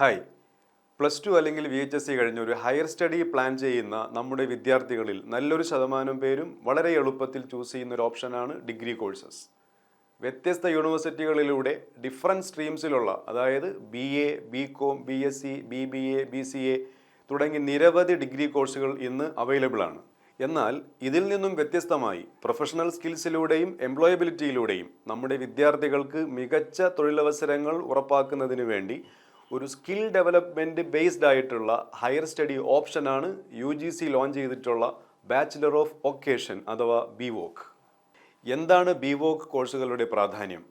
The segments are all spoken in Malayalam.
ഹായ് പ്ലസ് ടു അല്ലെങ്കിൽ വി എച്ച് എസ് സി കഴിഞ്ഞ ഒരു ഹയർ സ്റ്റഡി പ്ലാൻ ചെയ്യുന്ന നമ്മുടെ വിദ്യാർത്ഥികളിൽ നല്ലൊരു ശതമാനം പേരും വളരെ എളുപ്പത്തിൽ ചൂസ് ചെയ്യുന്ന ഒരു ഓപ്ഷനാണ് ഡിഗ്രി കോഴ്സസ് വ്യത്യസ്ത യൂണിവേഴ്സിറ്റികളിലൂടെ ഡിഫറെന്റ് സ്ട്രീംസിലുള്ള അതായത് B A B com B S C B B A B C A തുടങ്ങി നിരവധി ഡിഗ്രി കോഴ്സുകൾ ഇന്ന് അവൈലബിൾ ആണ്. എന്നാൽ ഇതിൽ നിന്നും വ്യത്യസ്തമായി പ്രൊഫഷണൽ സ്കിൽസിലൂടെയും എംപ്ലോയബിലിറ്റിയിലൂടെയും നമ്മുടെ വിദ്യാർത്ഥികൾക്ക് മികച്ച തൊഴിലവസരങ്ങൾ ഉറപ്പാക്കുന്നതിന് വേണ്ടി ഒരു സ്കിൽ ഡെവലപ്മെന്റ് ബേസ്ഡ് ആയിട്ടുള്ള ഹയർ സ്റ്റഡി ഓപ്ഷനാണ് യു ജി സി ലോഞ്ച് ചെയ്തിട്ടുള്ള ബാച്ചിലർ ഓഫ് ഒക്കേഷൻ അഥവാ ബി വോക്ക് എന്താണ് ബി വോക്ക് കോഴ്സുകളുടെ പ്രാധാന്യം?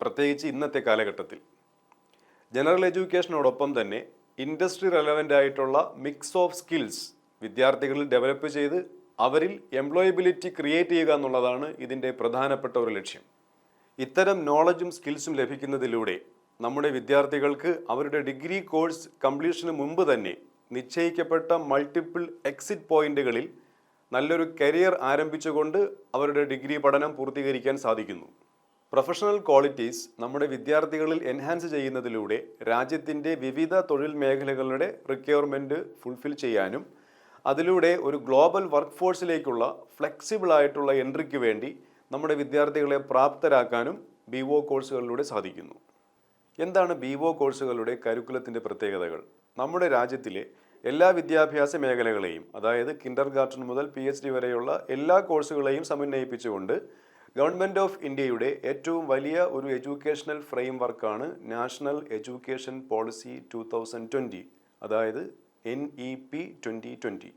പ്രത്യേകിച്ച് ഇന്നത്തെ കാലഘട്ടത്തിൽ. ജനറൽ എഡ്യൂക്കേഷനോടൊപ്പം തന്നെ ഇൻഡസ്ട്രി റെലവന്റ് ആയിട്ടുള്ള മിക്സ് ഓഫ് സ്കിൽസ് വിദ്യാർത്ഥികളിൽ ഡെവലപ്പ് ചെയ്ത് അവരിൽ എംപ്ലോയബിലിറ്റി ക്രിയേറ്റ് ചെയ്യുക എന്നുള്ളതാണ് ഇതിന്റെ പ്രധാനപ്പെട്ട ഒരു ലക്ഷ്യം. ഇത്തരം നോളജും സ്കിൽസും ലഭിക്കുന്നതിലൂടെ നമ്മുടെ വിദ്യാർത്ഥികൾക്ക് അവരുടെ ഡിഗ്രി കോഴ്സ് കംപ്ലീഷന് മുമ്പ് തന്നെ നിശ്ചയിക്കപ്പെട്ട മൾട്ടിപ്പിൾ എക്സിറ്റ് പോയിന്റുകളിൽ നല്ലൊരു കരിയർ ആരംഭിച്ചുകൊണ്ട് അവരുടെ ഡിഗ്രി പഠനം പൂർത്തീകരിക്കാൻ സാധിക്കുന്നു. പ്രൊഫഷണൽ ക്വാളിറ്റീസ് നമ്മുടെ വിദ്യാർത്ഥികളിൽ എൻഹാൻസ് ചെയ്യുന്നതിലൂടെ രാജ്യത്തിന്റെ വിവിധ തൊഴിൽ മേഖലകളുടെ റിക്വയർമെന്റ് ഫുൾഫിൽ ചെയ്യാനും അതിലൂടെ ഒരു ഗ്ലോബൽ വർക്ക് ഫോഴ്സിലേക്കുള്ള ഫ്ലെക്സിബിൾ ആയിട്ടുള്ള എൻട്രിക്ക് വേണ്ടി നമ്മുടെ വിദ്യാർത്ഥികളെ പ്രാപ്തരാക്കാനും ബി കോഴ്സുകളിലൂടെ സാധിക്കുന്നു. എന്താണ് ബി ഒ കോഴ്സുകളുടെ കരുക്കുലത്തിന്റെ പ്രത്യേകതകൾ? നമ്മുടെ രാജ്യത്തിലെ എല്ലാ വിദ്യാഭ്യാസ മേഖലകളെയും അതായത് കിൻഡർ ഗാർട്ടൻ മുതൽ പി എച്ച് ഡി വരെയുള്ള എല്ലാ കോഴ്സുകളെയും സമന്വയിപ്പിച്ചുകൊണ്ട് ഗവൺമെന്റ് ഓഫ് ഇന്ത്യയുടെ ഏറ്റവും വലിയ ഒരു എഡ്യൂക്കേഷണൽ ഫ്രെയിം വർക്കാണ് national education policy two thousand twenty അതായത് N E P twenty twenty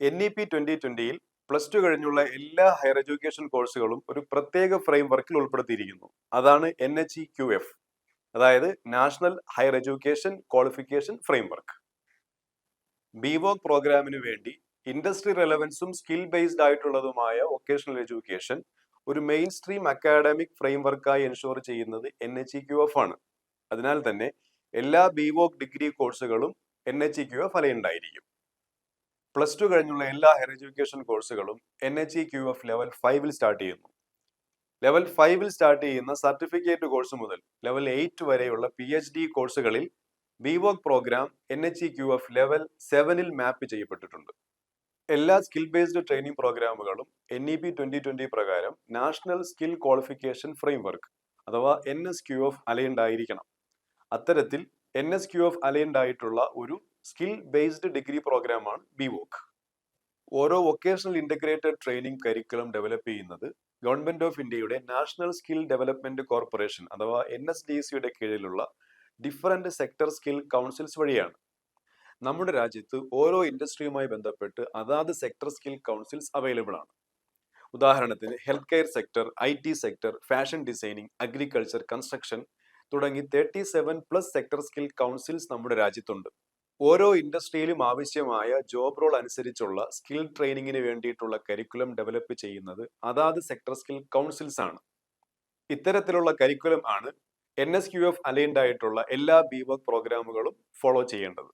N E P twenty ട്വന്റിയിൽ plus two കഴിഞ്ഞുള്ള എല്ലാ ഹയർ എഡ്യൂക്കേഷൻ കോഴ്സുകളും ഒരു പ്രത്യേക ഫ്രെയിം വർക്കിൽ ഉൾപ്പെടുത്തിയിരിക്കുന്നു. അതാണ് N H E Q F അതായത് national higher education qualification framework. B voc പ്രോഗ്രാമിന് വേണ്ടി ഇൻഡസ്ട്രി റെലവൻസും സ്കിൽ ബേസ്ഡ് ആയിട്ടുള്ളതുമായ വൊക്കേഷണൽ എഡ്യൂക്കേഷൻ ഒരു മെയിൻ സ്ട്രീം അക്കാഡമിക് ഫ്രെയിംവർക്കായി എൻഷുർ ചെയ്യുന്നത് N H E Q F ആണ്. അതിനാൽ തന്നെ എല്ലാ ബിവോക് ഡിഗ്രി കോഴ്സുകളും N H E Q F അലയുണ്ടായിരിക്കും. Plus two കഴിഞ്ഞുള്ള എല്ലാ ഹയർ എഡ്യൂക്കേഷൻ കോഴ്സുകളും N H E Q F level ഫൈവിൽ സ്റ്റാർട്ട് ചെയ്യുന്നു. ലെവൽ ഫൈവിൽ സ്റ്റാർട്ട് ചെയ്യുന്ന സർട്ടിഫിക്കറ്റ് കോഴ്സ് മുതൽ ലെവൽ എയ്റ്റ് വരെയുള്ള പി എച്ച് ഡി കോഴ്സുകളിൽ B voc program N H E Q F level സെവനിൽ മാപ്പ് ചെയ്യപ്പെട്ടിട്ടുണ്ട്. എല്ലാ സ്കിൽ ബേസ്ഡ് ട്രെയിനിങ് പ്രോഗ്രാമുകളും N E P twenty twenty പ്രകാരം നാഷണൽ സ്കിൽ ക്വാളിഫിക്കേഷൻ ഫ്രെയിംവർക്ക് അഥവാ N S Q F aligned ആയിരിക്കണം അത്തരത്തിൽ N S Q F aligned ആയിട്ടുള്ള ഒരു സ്കിൽ ബേസ്ഡ് ഡിഗ്രി പ്രോഗ്രാമാണ് ബിവോക്ക് ഓരോ vocational integrated training curriculum develop ചെയ്യുന്നത് ഗവൺമെന്റ് ഓഫ് ഇന്ത്യയുടെ നാഷണൽ സ്കിൽ ഡെവലപ്മെന്റ് കോർപ്പറേഷൻ അഥവാ എൻ എസ് ഡി സിയുടെ കീഴിലുള്ള ഡിഫറന്റ് സെക്ടർ സ്കിൽ കൗൺസിൽസ് വഴിയാണ്. നമ്മുടെ രാജ്യത്ത് ഓരോ ഇൻഡസ്ട്രിയുമായി ബന്ധപ്പെട്ട് അതാത് സെക്ടർ സ്കിൽ കൗൺസിൽസ് അവൈലബിൾ ആണ്. ഉദാഹരണത്തിന് health care sector I T sector fashion designing agriculture construction തുടങ്ങി thirty seven plus sector skill councils നമ്മുടെ രാജ്യത്തുണ്ട്. ഓരോ ഇൻഡസ്ട്രിയിലും ആവശ്യമായ ജോബ് റോൾ അനുസരിച്ചുള്ള സ്കിൽ ട്രെയിനിങ്ങിന് വേണ്ടിയിട്ടുള്ള കരിക്കുലം ഡെവലപ്പ് ചെയ്യുന്നത് അതാത് സെക്ടർ സ്കിൽ കൗൺസിൽസ് ആണ്. ഇത്തരത്തിലുള്ള കരിക്കുലം ആണ് N S Q F aligned ആയിട്ടുള്ള എല്ലാ ബി വർക്ക് പ്രോഗ്രാമുകളും ഫോളോ ചെയ്യേണ്ടത്.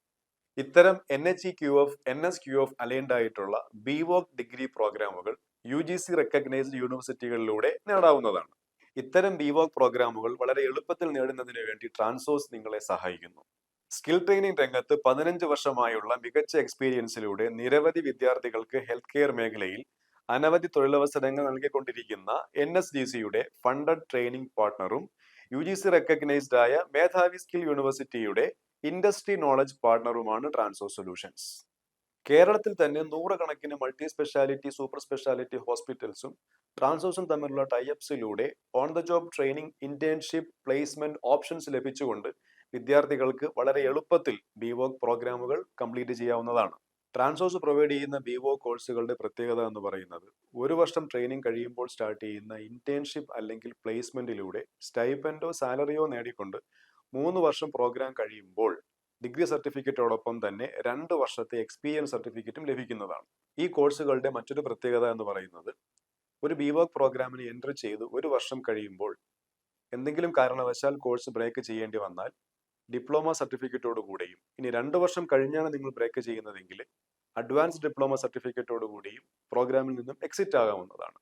ഇത്തരം N H E Q F N S Q F aligned ആയിട്ടുള്ള ബി വർക്ക് ഡിഗ്രി പ്രോഗ്രാമുകൾ യു ജി സി റെക്കഗ്നൈസ്ഡ് യൂണിവേഴ്സിറ്റികളിലൂടെ നേടാവുന്നതാണ്. ഇത്തരം ബി വർക്ക് പ്രോഗ്രാമുകൾ വളരെ എളുപ്പത്തിൽ നേടുന്നതിന് വേണ്ടി ട്രാൻസോസ് നിങ്ങളെ സഹായിക്കുന്നു. സ്കിൽ ട്രെയിനിങ് രംഗത്ത് പതിനഞ്ച് വർഷമായുള്ള മികച്ച എക്സ്പീരിയൻസിലൂടെ നിരവധി വിദ്യാർത്ഥികൾക്ക് ഹെൽത്ത് കെയർ മേഖലയിൽ അനവധി തൊഴിലവസരങ്ങൾ നൽകിക്കൊണ്ടിരിക്കുന്ന എൻ എസ് ഡി സിയുടെ ഫണ്ടഡ് ട്രെയിനിങ് പാർട്ണറും യു ജി സി റെക്കഗ്നൈസ്ഡ് ആയ മേധാവി സ്കിൽ യൂണിവേഴ്സിറ്റിയുടെ ഇൻഡസ്ട്രി നോളജ് പാർട്ണറുമാണ് ട്രാൻസോ സൊല്യൂഷൻസ്. കേരളത്തിൽ തന്നെ നൂറുകണക്കിന് മൾട്ടി സ്പെഷ്യാലിറ്റി സൂപ്പർ സ്പെഷ്യാലിറ്റി ഹോസ്പിറ്റൽസും ട്രാൻസോസും തമ്മിലുള്ള ടൈഅപ്സിലൂടെ on the job training internship placement options ലഭിച്ചുകൊണ്ട് വിദ്യാർത്ഥികൾക്ക് വളരെ എളുപ്പത്തിൽ ബി വോക്ക് പ്രോഗ്രാമുകൾ കംപ്ലീറ്റ് ചെയ്യാവുന്നതാണ്. ട്രാൻസോസ് പ്രൊവൈഡ് ചെയ്യുന്ന ബി ബിവോ കോഴ്സുകളുടെ പ്രത്യേകത എന്ന് പറയുന്നത് ഒരു വർഷം ട്രെയിനിങ് കഴിയുമ്പോൾ സ്റ്റാർട്ട് ചെയ്യുന്ന ഇന്റേൺഷിപ്പ് അല്ലെങ്കിൽ പ്ലേസ്മെന്റിലൂടെ സ്റ്റൈപ്പൻഡോ സാലറിയോ നേടിക്കൊണ്ട് മൂന്ന് വർഷം പ്രോഗ്രാം കഴിയുമ്പോൾ ഡിഗ്രി സർട്ടിഫിക്കറ്റോടൊപ്പം തന്നെ രണ്ട് വർഷത്തെ എക്സ്പീരിയൻസ് സർട്ടിഫിക്കറ്റും ലഭിക്കുന്നതാണ്. ഈ കോഴ്സുകളുടെ മറ്റൊരു പ്രത്യേകത എന്ന് പറയുന്നത് ഒരു ബി ബിവോക് പ്രോഗ്രാമിന് എൻട്രി ചെയ്ത് ഒരു വർഷം കഴിയുമ്പോൾ എന്തെങ്കിലും കാരണവശാൽ കോഴ്സ് ബ്രേക്ക് ചെയ്യേണ്ടി വന്നാൽ ഡിപ്ലോമ സർട്ടിഫിക്കറ്റോട് കൂടിയും ഇനി രണ്ട് വർഷം കഴിഞ്ഞാണ് നിങ്ങൾ ബ്രേക്ക് ചെയ്യുന്നതെങ്കിൽ അഡ്വാൻസ് ഡിപ്ലോമ സർട്ടിഫിക്കറ്റോട് കൂടിയും പ്രോഗ്രാമിൽ നിന്നും എക്സിറ്റ് ആകാവുന്നതാണ്.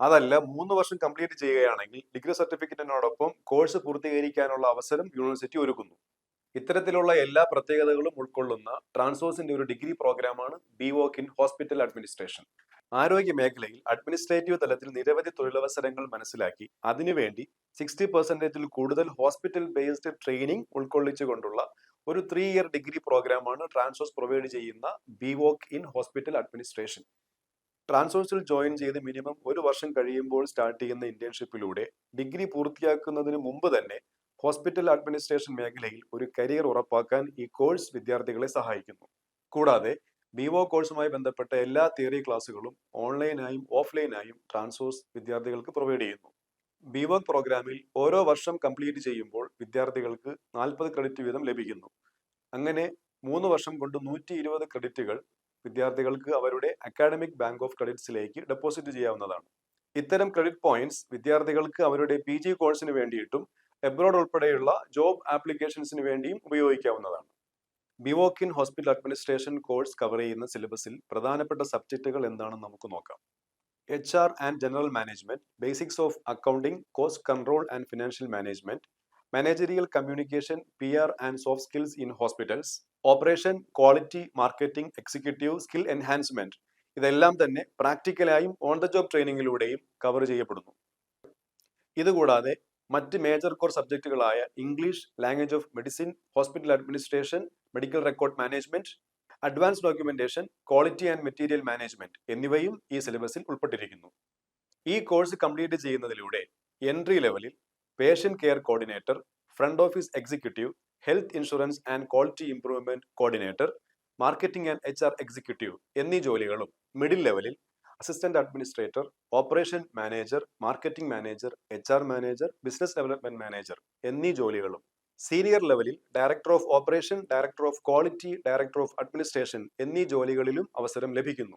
അതല്ല മൂന്ന് വർഷം കംപ്ലീറ്റ് ചെയ്യുകയാണെങ്കിൽ ഡിഗ്രി സർട്ടിഫിക്കറ്റിനോടൊപ്പം കോഴ്സ് പൂർത്തീകരിക്കാനുള്ള അവസരം യൂണിവേഴ്സിറ്റി ഒരുക്കുന്നു. ഇത്തരത്തിലുള്ള എല്ലാ പ്രത്യേകതകളും ഉൾക്കൊള്ളുന്ന ട്രാൻസ്ഫോഴ്സിന്റെ ഒരു ഡിഗ്രി പ്രോഗ്രാമാണ് B voc in hospital administration ആരോഗ്യ മേഖലയിൽ അഡ്മിനിസ്ട്രേറ്റീവ് തലത്തിൽ നിരവധി തൊഴിലവസരങ്ങൾ മനസ്സിലാക്കി അതിനുവേണ്ടി സിക്സ്റ്റി പെർസെന്റേജിൽ കൂടുതൽ ഹോസ്പിറ്റൽ ബേസ്ഡ് ട്രെയിനിങ് ഉൾക്കൊള്ളിച്ചുകൊണ്ടുള്ള ഒരു ത്രീ ഇയർ ഡിഗ്രി പ്രോഗ്രാമാണ് ട്രാൻസ്ഫോഴ്സ് പ്രൊവൈഡ് ചെയ്യുന്ന B voc in hospital administration. ട്രാൻസ്ഫോഴ്സിൽ join ചെയ്ത് മിനിമം ഒരു വർഷം കഴിയുമ്പോൾ സ്റ്റാർട്ട് ചെയ്യുന്ന ഇന്റേൺഷിപ്പിലൂടെ ഡിഗ്രി പൂർത്തിയാക്കുന്നതിന് മുമ്പ് തന്നെ ഹോസ്പിറ്റൽ അഡ്മിനിസ്ട്രേഷൻ മേഖലയിൽ ഒരു കരിയർ ഉറപ്പാക്കാൻ ഈ കോഴ്സ് വിദ്യാർത്ഥികളെ സഹായിക്കുന്നു. കൂടാതെ ബിവോ കോഴ്സുമായി ബന്ധപ്പെട്ട എല്ലാ തിയറി ക്ലാസ്സുകളും ഓൺലൈനായും ഓഫ്ലൈനായും ട്രാൻസ്ഫോഴ്സ് വിദ്യാർത്ഥികൾക്ക് പ്രൊവൈഡ് ചെയ്യുന്നു. ബിവോക് പ്രോഗ്രാമിൽ ഓരോ വർഷം കംപ്ലീറ്റ് ചെയ്യുമ്പോൾ വിദ്യാർത്ഥികൾക്ക് നാൽപ്പത് ക്രെഡിറ്റ് വീതം ലഭിക്കുന്നു. അങ്ങനെ മൂന്ന് വർഷം കൊണ്ട് നൂറ്റി ഇരുപത് ക്രെഡിറ്റുകൾ വിദ്യാർത്ഥികൾക്ക് അവരുടെ അക്കാഡമിക് ബാങ്ക് ഓഫ് ക്രെഡിറ്റ്സിലേക്ക് ഡെപ്പോസിറ്റ് ചെയ്യാവുന്നതാണ്. ഇത്തരം ക്രെഡിറ്റ് പോയിന്റ്സ് വിദ്യാർത്ഥികൾക്ക് അവരുടെ പി ജി കോഴ്സിന് വേണ്ടിയിട്ടും എബ്രോഡ് ഉൾപ്പെടെയുള്ള ജോബ് ആപ്ലിക്കേഷൻസിന് വേണ്ടിയും ഉപയോഗിക്കാവുന്നതാണ്. B voc in hospital administration course cover ചെയ്യുന്ന സിലബസിൽ പ്രധാനപ്പെട്ട സബ്ജക്റ്റുകൾ എന്താണെന്ന് നമുക്ക് നോക്കാം. H R and general management basics of accounting cost control and financial management managerial communication P R and soft skills in hospitals operation quality marketing executive skill enhancement ഇതെല്ലാം തന്നെ പ്രാക്ടിക്കലായും ഓൺ ദ ജോബ് ട്രെയിനിങ്ങിലൂടെയും കവർ ചെയ്യപ്പെടുന്നു. ഇതുകൂടാതെ മറ്റ് major core സബ്ജക്റ്റുകളായ English language of medicine hospital administration medical record management advance documentation quality and material management എന്നിവയും ഈ സിലബസിൽ ഉൾപ്പെട്ടിരിക്കുന്നു. ഈ കോഴ്സ് കംപ്ലീറ്റ് ചെയ്യുന്നതിലൂടെ എൻട്രി ലെവലിൽ patient care coordinator front office executive health insurance and quality improvement coordinator marketing and H R executive എന്നീ ജോലികളും മിഡിൽ ലെവലിൽ assistant administrator operation manager marketing manager H R manager business development manager എന്നീ ജോലികളും സീനിയർ ലെവലിൽ director of operation director of quality director of administration എന്നീ ജോലികളിലും അവസരം ലഭിക്കുന്നു.